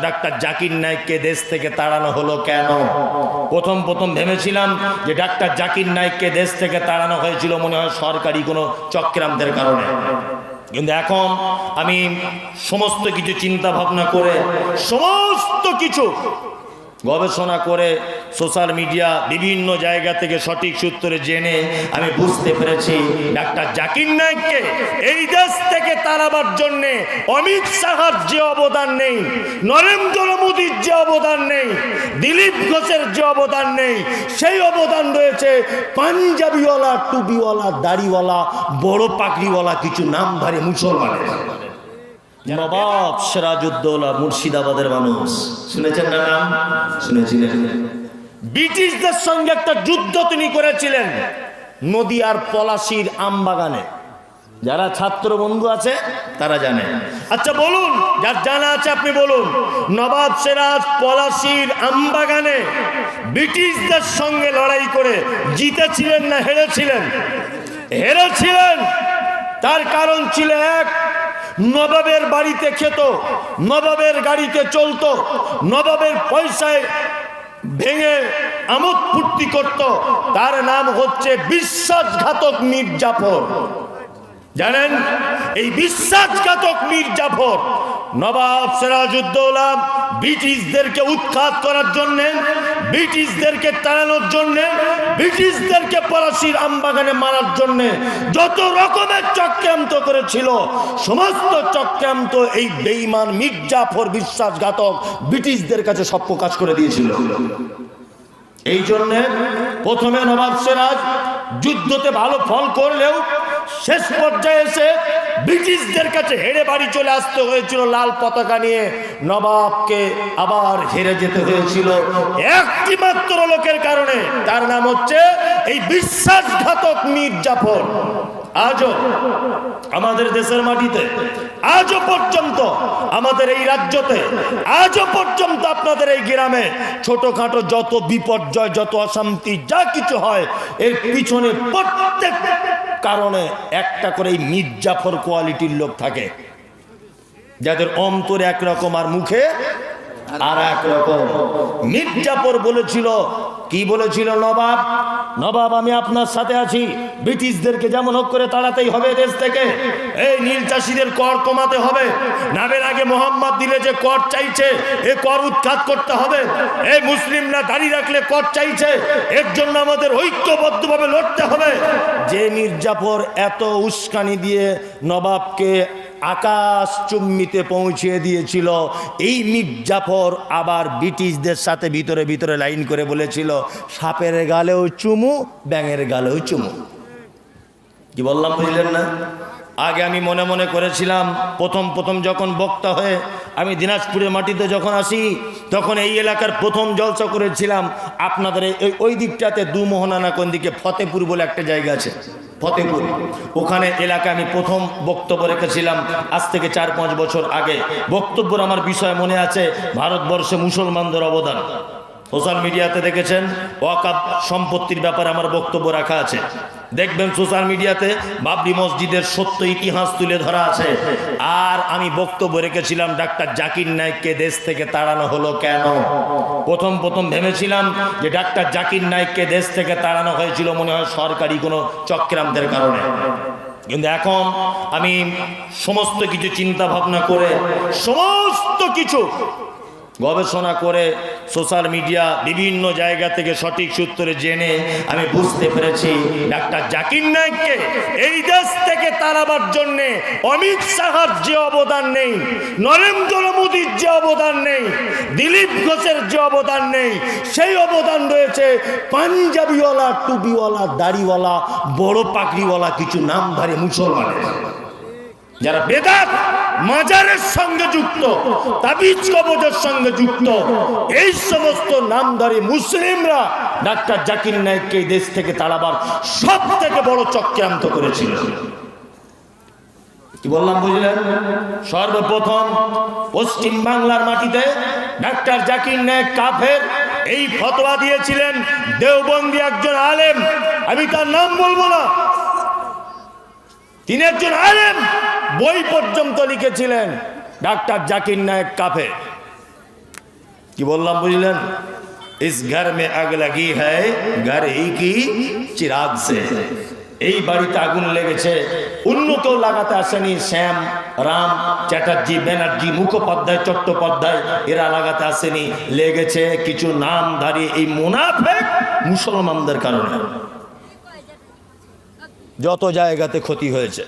Doctor Zakir নাইককে দেশ থেকে তাড়ানো হলো কেন? প্রথম প্রথম ভেবেছিলাম যে ডাক্তার জাকির নাইককে দেশ থেকে তাড়ানো হয়েছিল মনে হয় সরকারি কোনো চক্রান্তের কারণে। কিন্তু এখন আমি সমস্ত কিছু চিন্তা ভাবনা করে সমস্ত কিছু গবেষণা করে সোশ্যাল মিডিয়া বিভিন্ন জায়গা থেকে সঠিক সূত্রে জেনে আমি বুঝতে পেরেছি ডাক্তার জাকির নায়ককে এই দেশ থেকে তাড়াবার জন্যে অমিত শাহর যে অবদান নেই, নরেন্দ্র মোদীর যে অবদান নেই, দিলীপ ঘোষের যে অবদান নেই, সেই অবদান রয়েছে পাঞ্জাবিওয়ালা, টুপিওয়ালা, দাড়িওয়ালা, বড় পাকড়িওয়ালা কিছু নামধারী মুসলমানের। নবাব সিরাজউদ্দৌলা, মুর্শিদাবাদের মানুষ। শুনেছেন না নাম? শুনেছিলেন। ব্রিটিশদের সঙ্গে একটা যুদ্ধ তিনি করেছিলেন নদী আর পলাশির আমবাগানে। যারা ছাত্র বন্ধু আছে, তারা জানে। আচ্ছা বলুন, যার জানা আছে আপনি বলুন। নবাব সিরাজ পলাশির আমবাগানে ব্রিটিশদের সঙ্গে লড়াই করে জিতেছিলেন না হেরেছিলেন? হেরেছিলেন। তার কারণ ছিল এক নবাবের বাড়িতে খেত, নবাবের গাড়িতে চলত, নবাবের পয়সায় ভেঙে আমোদ ফুর্তি করত। তার নাম হচ্ছে বিশ্বাসঘাতক মীর জাফর। জানেন? এই বিশ্বাসঘাতক মীর জাফর নবাব সিরাজউদ্দৌলা ব্রিটিশদেরকে উৎখাত করার জন্য, ব্রিটিশদেরকে তাড়ানোর জন্য, ব্রিটিশদেরকে পলাশির আমবাগানে মারার জন্য যত রকমের চক্রান্ত করেছিল, সমস্ত চক্রান্ত এই বেঈমান মীর জাফর বিশ্বাসঘাতক ব্রিটিশদের কাছে সব প্রকাশ করে দিয়েছিল। এই জন্যে প্রথমে নবাব সিরাজ যুদ্ধতে ভালো ফল করলেও শেষ পর্যায়ে এসে ব্রিটিশদের কাছে হেরে বাড়ি চলে আসতে হয়েছিল লাল পতাকা নিয়ে। নবাবকে আবার হেরে যেতে হয়েছিল। একটি মাত্র লোকের কারণে। তার নাম হচ্ছে এই বিশ্বাসঘাতক মীর জাফর আজও আমাদের দেশের মাটিতে, আজও পর্যন্ত আমাদের এই রাজ্যতে, আজও পর্যন্ত আপনাদের এই গ্রামে ছোটখাটো যত বিপর্যয়, যত অশান্তি, যা কিছু হয়, এর পিছনে প্রত্যেক কারণে একটা করে এই মির্জাফর কোয়ালিটির লোক থাকে, যাদের অন্তর একরকম আর মুখে আর একরকম। মির্জাফর বলেছিল, কি বলেছিল নবাব? নবাব, আমি আপনার সাথে আছি। ব্রিটিশদেরকে যেমন হোক করে তাড়াতেই হবে দেশ থেকে। এই নীল চাষিদের কর কমাতে হবে। নামের আগে মোহাম্মদ দিলে যে কর চাইছে, এ কর উৎখাত করতে হবে। এই মুসলিমরা দাঁড়িয়ে রাখলে কর চাইছে, এর জন্য আমাদের ঐক্যবদ্ধভাবে লড়তে হবে। যে মির্জাফর এত উস্কানি দিয়ে নবাবকে আকাশ চুম্মিতে পৌঁছিয়ে দিয়েছিল। এই মির্জাফর আবার ব্রিটিশদের সাথে ভিতরে ভিতরে লাইন করে বলেছিল, সাপের গালেও চুমু, ব্যাঙের গালেও চুমু। কি বললাম বুঝলেন না? আগে আমি মনে মনে করেছিলাম, প্রথম প্রথম যখন বক্তা হয়ে আমি দিনাজপুরের মাটিতে যখন আসি, তখন এই এলাকার প্রথম জলসা করেছিলাম। আপনাদের এই ওই দিকটাতে দু মোহনানা কোন দিকে, ফতেপুর বলে একটা জায়গা আছে। ফতেপুর। ওখানে এলাকায় আমি প্রথম বক্তব্য রেখেছিলাম, আজ থেকে চার পাঁচ বছর আগে। বক্তব্যর আমার বিষয় মনে আছে, ভারতবর্ষে মুসলমানদের অবদান। সোশ্যাল মিডিয়াতে দেখেছেন, ওয়াকাব সম্পত্তির ব্যাপারে আমার বক্তব্য রাখা আছে। দেখবেন সোশ্যাল মিডিয়াতে বাবরি মসজিদের সত্য ইতিহাস তুলে ধরা আছে। আর আমি বক্তব্য রেখেছিলাম, ডাক্তার জাকির নাইককে দেশ থেকে তাড়ানো হলো কেন? প্রথম প্রথম ভেবেছিলাম যে ডাক্তার জাকির নাইককে দেশ থেকে তাড়ানো হয়েছিল মনে হয় সরকারি কোনো চক্রান্তের কারণে। কিন্তু এখন আমি সমস্ত কিছু চিন্তা ভাবনা করে, সমস্ত কিছু গবেষণা করে সোশ্যাল মিডিয়া বিভিন্ন জায়গা থেকে সঠিক সূত্রে জেনে আমি বুঝতে পেরেছি ডাক্তার জাকির নাইককে এই দেশ থেকে তাড়াবার জন্যে অমিত শাহর যে অবদান নেই, নরেন্দ্র মোদীর যে অবদান নেই, দিলীপ ঘোষের যে অবদান নেই, সেই অবদান রয়েছে পাঞ্জাবিওয়ালা, টুপিওয়ালা, দাড়িওয়ালা, বড় পাকড়িওয়ালা কিছু নামধারী মুসলমানের। যারা বেদাত মাজারের সঙ্গে যুক্ত, তাবিজ কবজের সঙ্গে যুক্ত, এই সমস্ত নামধারী মুসলিমরা ডাক্তার জাকির নাইককে এই দেশ থেকে তাড়াবার সব থেকে বড় চক্রান্ত করেছিল। কি বললাম বুঝলেন? সর্বপ্রথম পশ্চিম বাংলার মাটিতে ডাক্তার জাকির নায়ক কাফের এই ফতোয়া দিয়েছিলেন, দেওবন্দি একজন আলেম, আমি তার নাম বলব না। তিনি একজন আলেম। বই পর্যন্ত লিখেছিলেন ডাক্তার জাকির নায়ক কাফে। কি বললাম, বুঝলেন? ইস ঘর মে আগ লাগি ঘর এই কি চিরাগ সে। এই বাড়িতে আগুন লেগেছে। অন্য কেউ লাগাতে আসেনি শ্যাম, রাম, চ্যাটার্জি, ব্যানার্জি, মুখোপাধ্যায়, চট্টোপাধ্যায়, এরা লাগাতে আসেনি। লেগেছে কিছু নামধারী এই মুনাফেক মুসলমানদের কারণে। যত জায়গাতে ক্ষতি হয়েছে।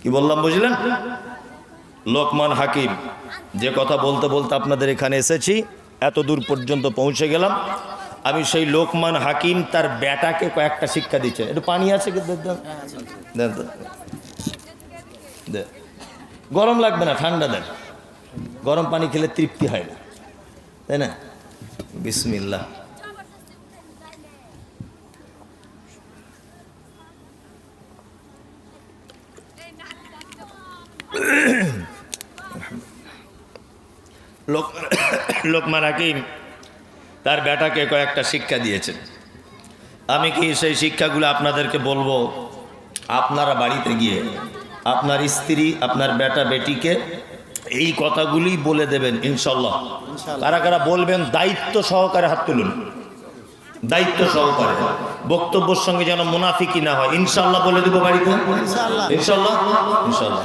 কি বললাম, বুঝলেন? লোকমান হাকিম, যে কথা বলতে বলতে আপনাদের এখানে এসেছি, এত দূর পর্যন্ত পৌঁছে গেলাম। আমি সেই লোকমান হাকিম তার বেটাকে কয়েকটা শিক্ষা দিচ্ছেন একটু পানি আছে। গরম লাগবে না, ঠান্ডা দেন। গরম পানি খেলে তৃপ্তি হয় না। তাই না? বিসমিল্লাহ। লোক লোকমান হাকিম তার বেটাকে কয়েকটা শিক্ষা দিয়েছেন। আমি কি সেই শিক্ষাগুলো আপনাদেরকে বলব? আপনারা বাড়িতে গিয়ে আপনার স্ত্রী আপনার বেটা বেটিকে এই কথাগুলি বলে দেবেন ইনশাল্লাহ কারা কারা বলবেন দায়িত্ব সহকারে হাত তুলুন। দায়িত্ব সহকারে। বক্তব্যের সঙ্গে যেন মুনাফিকি না হয়। ইনশাল্লাহ বলে দেবো বাড়িতে। ইনশাল্লাহ ইনশাল্লাহ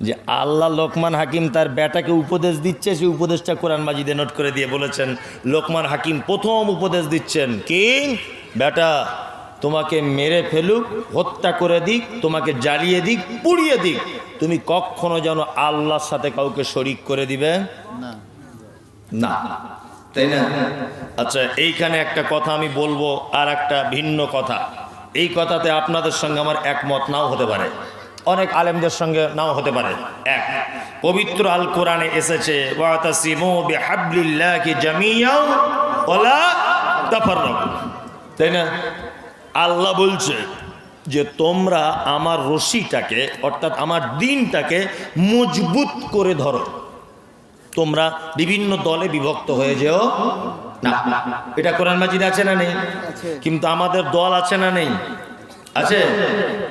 যে আল্লাহ লোকমান হাকিম তার বেটাকে উপদেশ দিচ্ছে সেই উপদেশটা কোরআন মাজিদে নোট করে দিয়ে বলেছেন লোকমান হাকিম প্রথম উপদেশ দিচ্ছেন কি? বেটা তোমাকে মেরে ফেলুক হত্যা করে দিক তোমাকে জ্বালিয়ে দিক পুড়িয়ে দিক। তুমি কখনো যেন আল্লাহর সাথে কাউকে শরিক করে দিবে? না। তাই না? আচ্ছা এইখানে একটা কথা আমি বলব আর একটা ভিন্ন কথা। এই কথাতে আপনাদের সঙ্গে আমার একমত নাও হতে পারে। অনেক আলেমদের সঙ্গে নাও হতে পারে। এক পবিত্র আল কোরআনে এসেছে তাই না? আল্লাহ বলছে যে তোমরা আমার রশিটাকে অর্থাৎ আমার দিনটাকে মজবুত করে ধরো। তোমরা বিভিন্ন দলে বিভক্ত হয়ে যেও না। এটা কোরআন মাজিদ আছে না নেই? কিন্তু আমাদের দল আছে না নেই? আছে?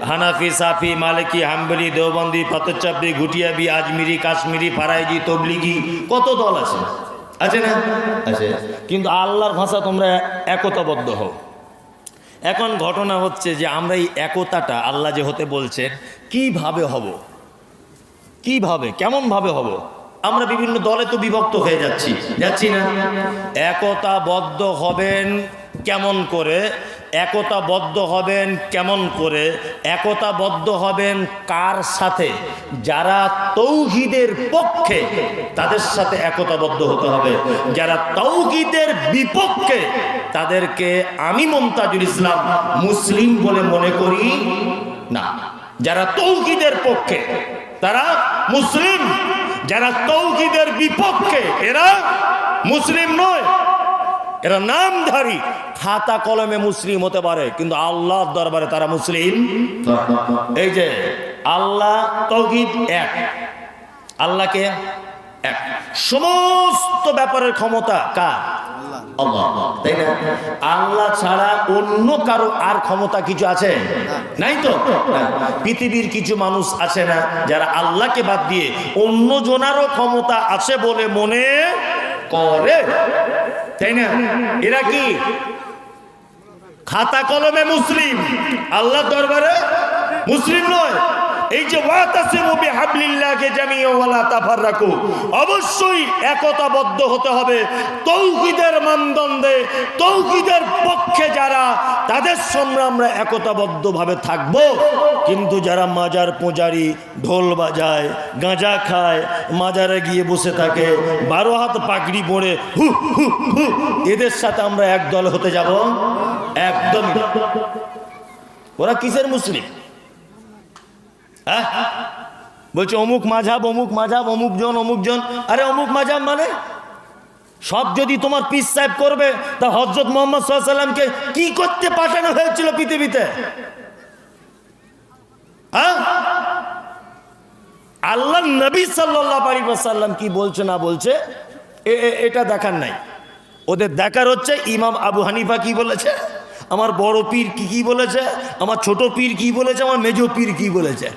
হানাফি, সাফি, মালিকি, হাম্বলি, দেওবন্দি পাতচাপড়ি ঘুটিয়াবি, আজমিরি, কাশ্মীরি, ফারাইজি, তবলিগি, কত দল আছে? আছে না? আছে। কিন্তু আল্লাহর ভাষা তোমরা একতাবদ্ধ হও। এখন ঘটনা হচ্ছে যে আমরা এই একতাটা আল্লাহ যে হতে বলছেন, কীভাবে হব? কীভাবে কেমন ভাবে হব? আমরা বিভিন্ন দলে তো বিভক্ত হয়ে যাচ্ছি। যাচ্ছি না? একতাবদ্ধ হবেন কেমন করে? একতাবদ্ধ হবেন কেমন করে? একতাবদ্ধ হবেন কার সাথে? যারা তৌহিদের পক্ষে তাদের সাথে একতাবদ্ধ হতে হবে। যারা তৌহিদের বিপক্ষে তাদেরকে আমি মমতাজুল ইসলাম মুসলিম বলে মনে করি না। যারা তৌহিদের পক্ষে তারা মুসলিম। যারা তৌহিদের বিপক্ষে এরা মুসলিম নয়। এরা নামধারী। খাতা কলমে মুসলিম হতে পারে, কিন্তু আল্লাহর দরবারে তারা মুসলিম এই যে, আল্লাহ তৌহিদ এক। আল্লাহকে এক। সমস্ত ব্যাপারের ক্ষমতা কার? তাই না? আল্লাহ ছাড়া অন্য কারও আর ক্ষমতা কিছু আছে? নাই তো? পৃথিবীর কিছু মানুষ আছে না যারা আল্লাহকে বাদ দিয়ে অন্য জনারও ক্ষমতা আছে বলে মনে করে? তাই না? এরা কি? খাতা কলমে মুসলিম। আল্লাহ দরবারে মুসলিম নয়। এই যে বিহাবলিল্লাহি জামিয়া ওয়ালা তাফাররাকু, অবশ্যই একতাবদ্ধ হতে হবে তৌহিদের মানদণ্ডে, তৌহিদের পক্ষে যারা, তাদের সঙ্গে আমরা একতাবদ্ধভাবে থাকব। কিন্তু যারা মাজার পূজারি, ঢোল বাজায়, গাঁজা খায়, মাজারে গিয়ে বসে থাকে, বারো হাত পাগড়ি পড়ে হু হু হু, এদের সাথে আমরা একদল হতে যাব। একদম ওরা কিসের মুসলিম? হ্যাঁ? বলছে, অমুক মাঝাব অমুক মাঝাব, অমুক জন অমুক জন। আরে, অমুক মাঝাব মানে? সব যদি তোমার পিস সাহেব করবে, তা হজরত মোহাম্মদ সাল্লামকে কি করতে পাঠানো হয়েছিল পৃথিবীতে? হ্যাঁ? আল্লাহ নবী সাল্লাহ সাল্লাম কি বলছে না বলছে এটা দেখার নাই। ওদের দেখার হচ্ছে, ইমাম আবু হানিফা কি বলেছে? আমার বড় পীর কি কি বলেছে? আমার ছোট পীর কি বলেছে? আমার মেজো পীর কি বলেছে?